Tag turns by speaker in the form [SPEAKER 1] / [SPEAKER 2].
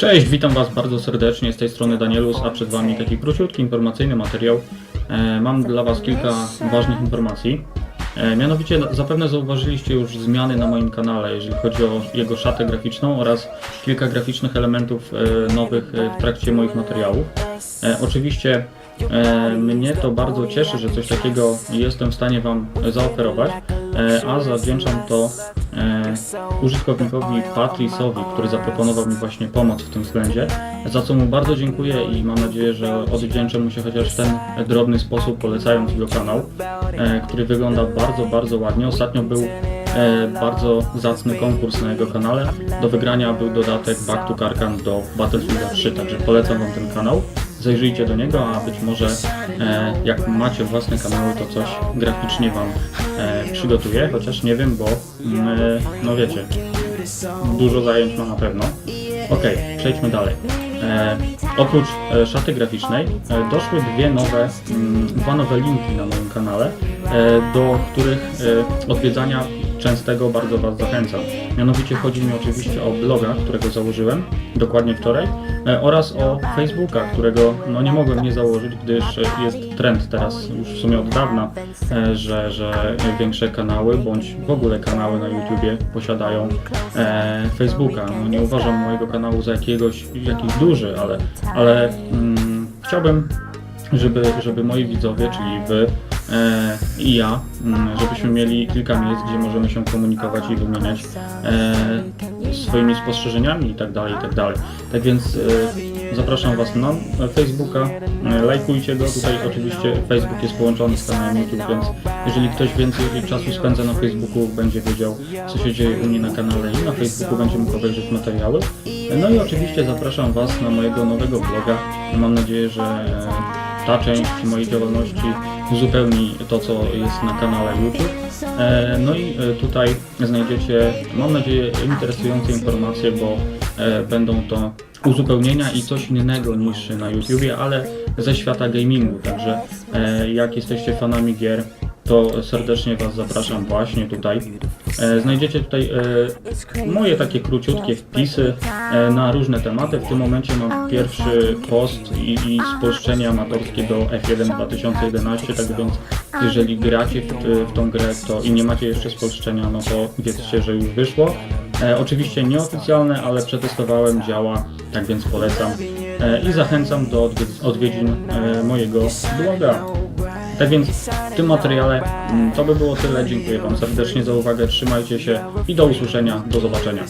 [SPEAKER 1] Cześć, witam Was bardzo serdecznie z tej strony Danielus, a przed Wami taki króciutki informacyjny materiał. E, mam dla Was kilka ważnych informacji. E, mianowicie zapewne zauważyliście już zmiany na moim kanale, jeżeli chodzi o jego szatę graficzną oraz kilka graficznych elementów e, nowych w trakcie moich materiałów. Oczywiście mnie to bardzo cieszy, że coś takiego jestem w stanie Wam zaoferować, a zawdzięczam to użytkownikowi Patrice'owi, który zaproponował mi właśnie pomoc w tym względzie, za co mu bardzo dziękuję i mam nadzieję, że odwdzięczę mu się chociaż w ten drobny sposób, polecając jego kanał, e, który wygląda bardzo, bardzo ładnie. Ostatnio był e, bardzo zacny konkurs na jego kanale. Do wygrania był dodatek Back to Karkan do Battlefield 3, także polecam Wam ten kanał. Zajrzyjcie do niego, a być może e, jak macie własne kanały, to coś graficznie Wam e, przygotuję, chociaż nie wiem, bo mm, e, no wiecie, dużo zajęć ma na pewno. Ok, przejdźmy dalej. E, oprócz e, szaty graficznej e, doszły dwie nowe, mm, dwa nowe linki na moim kanale, e, do których e, odwiedzania częstego bardzo Was zachęcam. Mianowicie chodzi mi oczywiście o bloga, którego założyłem dokładnie wczoraj e, oraz o Facebooka, którego no, nie mogłem nie założyć, gdyż e, jest trend teraz już w sumie od dawna, e, że, że większe kanały bądź w ogóle kanały na YouTubie posiadają Facebooka. No, nie uważam mojego kanału za jakiegoś jakiś duży, ale, ale mm, chciałbym, żeby, żeby moi widzowie, czyli wy i ja, mm, żebyśmy mieli kilka miejsc, gdzie możemy się komunikować i wymieniać e, swoimi spostrzeżeniami i tak dalej, i tak. Tak więc e, zapraszam Was na Facebooka, e, lajkujcie go, tutaj oczywiście Facebook jest połączony z kanałem YouTube, więc jeżeli ktoś więcej czasu spędza na Facebooku, będzie wiedział, co się dzieje u mnie na kanale i na Facebooku będzie mógł obejrzeć materiały. No i oczywiście zapraszam Was na mojego nowego bloga. Mam nadzieję, że e, ta część mojej działalności uzupełni to, co jest na kanale YouTube. E, No i e, tutaj znajdziecie, mam nadzieję, interesujące informacje, bo e, będą to uzupełnienia i coś innego niż na YouTubie, ale ze świata gamingu. Także jak jesteście fanami gier, to serdecznie Was zapraszam właśnie tutaj. E, Znajdziecie tutaj e, moje takie króciutkie wpisy e, na różne tematy. W tym momencie mam pierwszy post i, i spolszczenie amatorskie do F1 2011, tak więc jeżeli gracie w, w tą grę to i nie macie jeszcze spolszczenia, no to wiedzcie, że już wyszło. E, oczywiście nieoficjalne, ale przetestowałem, działa, tak więc polecam e, i zachęcam do odwiedz- odwiedzin e, mojego bloga. Tak więc w tym materiale mm, to by było tyle. Dziękuję Wam serdecznie za uwagę, trzymajcie się i do usłyszenia, do zobaczenia.